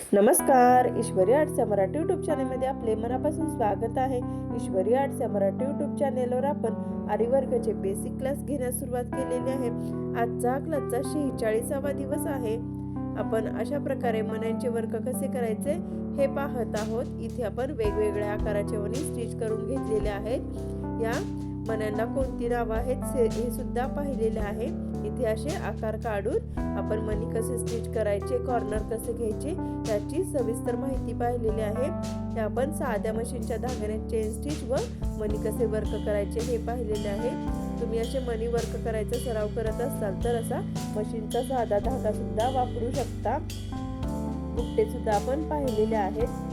नमस्कार ईश्वरी आर्ट्सच्या मराठी यूट्यूब चॅनलमध्ये आपले मनापासून स्वागत आहे. ईश्वरी आर्ट्सच्या मराठी यूट्यूब चॅनेलवर आपण आर्यवर्गाचे बेसिक क्लास घेण्यास सुरुवात केलेली आहे. आजचा क्लासचा शेहेचाळीसावा दिवस आहे. आपण अशा प्रकारे मण्यांचे वर्क कसे करायचे हे पाहत आहोत. इथे आपण वेगवेगळ्या आकाराचे वणी स्टिच करून घेतलेले आहेत. या मण्यांना कोणती नावं आहेत से- हे सुद्धा पाहिलेले आहे. इथे असे आकार काढून आपण मणी कसे स्टिच करायचे कॉर्नर कसे घ्यायचे याची सविस्तर माहिती पाहिलेली आहे. हे आपण साध्या मशीनच्या धाग्याने चेन स्टिच व मणी कसे वर्क करायचे हे पाहिलेले आहे. तुम्ही असे मनी वर्क करायचा सराव करत असाल तर असा मशीनचा साधा धागा सुद्धा वापरू शकता. बुट्टे सुद्धा आपण पाहिलेले आहेत.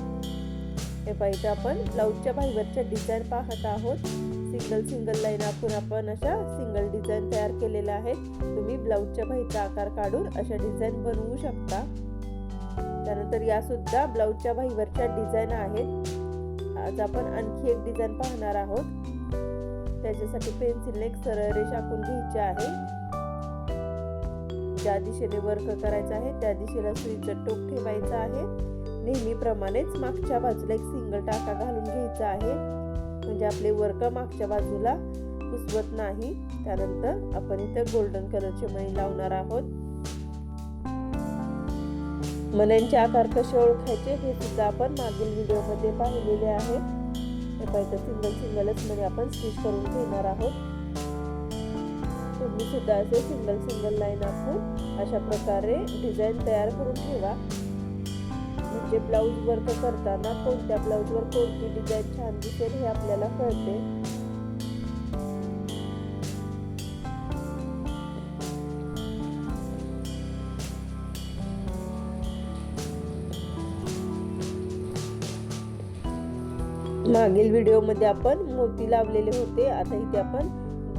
हे पाहिजे आपण ब्लाऊजच्या बाहीवरच्या डिझाईन पाहत आहोत. सिंगल सिंगल लाईन आखून आपण अशा सिंगल डिझाईन तयार केलेल्या आहेत. तुम्ही ब्लाऊजच्या बाहीचा आकार काढून अशा डिझाईन बनवू शकता. त्यानंतर या सुद्धा ब्लाऊजच्या बाहीवरच्या डिझाईन आहेत. आज आपण आणखी एक डिझाईन पाहणार आहोत. त्याच्यासाठी पेन्सिलने एक सरळ रेष आखून घ्यायची आहे. ज्या दिशेने वर्क करायचं आहे त्या दिशेला सुईचं टोक ठेवायचं आहे. नेहमीप्रमाणेच मागच्या बाजूला एक सिंगल टाका घालून घ्यायचा आहे. म्हणजे आपले वर्क मागच्या बाजूला पुसवत नाही. त्यानंतर आपण इथे गोल्डन कलरचे मणी लावणार आहोत. मण्यांचे आकार कसे ओळखायचे हे सुद्धा आपण मागील व्हिडिओमध्ये पाहिलेले आहे. पाहिजे सिंगल सिंगलच मणी आपण स्टिच करून घेणार आहोत. तुम्ही सुद्धा असे सिंगल सिंगल लाईन आखून अशा प्रकारे डिझाईन तयार करून ठेवा. म्हणजे ब्लाऊज वर्क करताना कोणत्या ब्लाऊजवर कोणती डिझाईन छान दिसेल हे आपल्याला कळते. मागील व्हिडिओमध्ये आपण मोती लावलेले होते. आता इथे आपण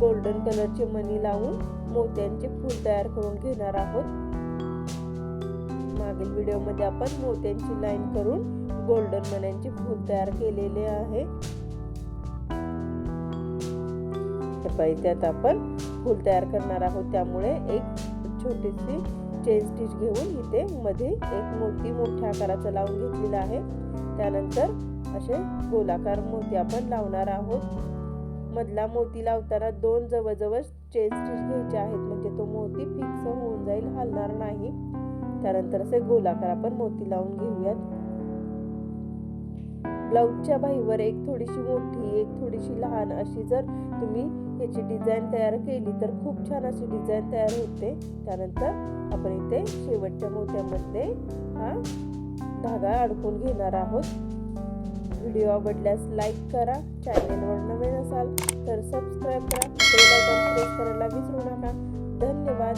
गोल्डन कलरचे मणी लावून मोत्यांचे फूल तयार करून घेणार आहोत. मागील व्हिडिओमध्ये आपण मोत्यांची लाईन करून गोल्डन मण्यांचे फूल तयार केलेले आहे. त्यात आपण फूल तयार करणार आहोत. त्यामुळे एक छोटीशी चेन स्टिच घेऊन इथे मध्ये एक मोती मोठ्या आकाराचा लावून घेतलेला आहे. त्यानंतर असे गोलाकार मोती आपण लावणार आहोत. मधला मोती लावताना दोन जवळजवळ चेन स्टिच घ्यायचे आहेत. म्हणजे तो मोती फिक्स होऊन जाईल हलणार नाही. त्यानंतर असे गोलाकार आपण मोती लावून घेऊयात. ब्लाऊजच्या बाहीवर एक थोडीशी मोठी एक थोडीशी लहान अशी जर तुम्ही याची डिझाईन तयार केली तर खूप छान अशी डिझाईन तयार होते. त्यानंतर आपण इथे शेवटच्या मोत्यामध्ये हा धागा अडकून घेणार आहोत. व्हिडिओ आवडल्यास लाईक करा चॅनेलवर नवीन असाल तर सबस्क्राईब करा. बेल आयकॉन प्रेस करायला विसरू नका. धन्यवाद.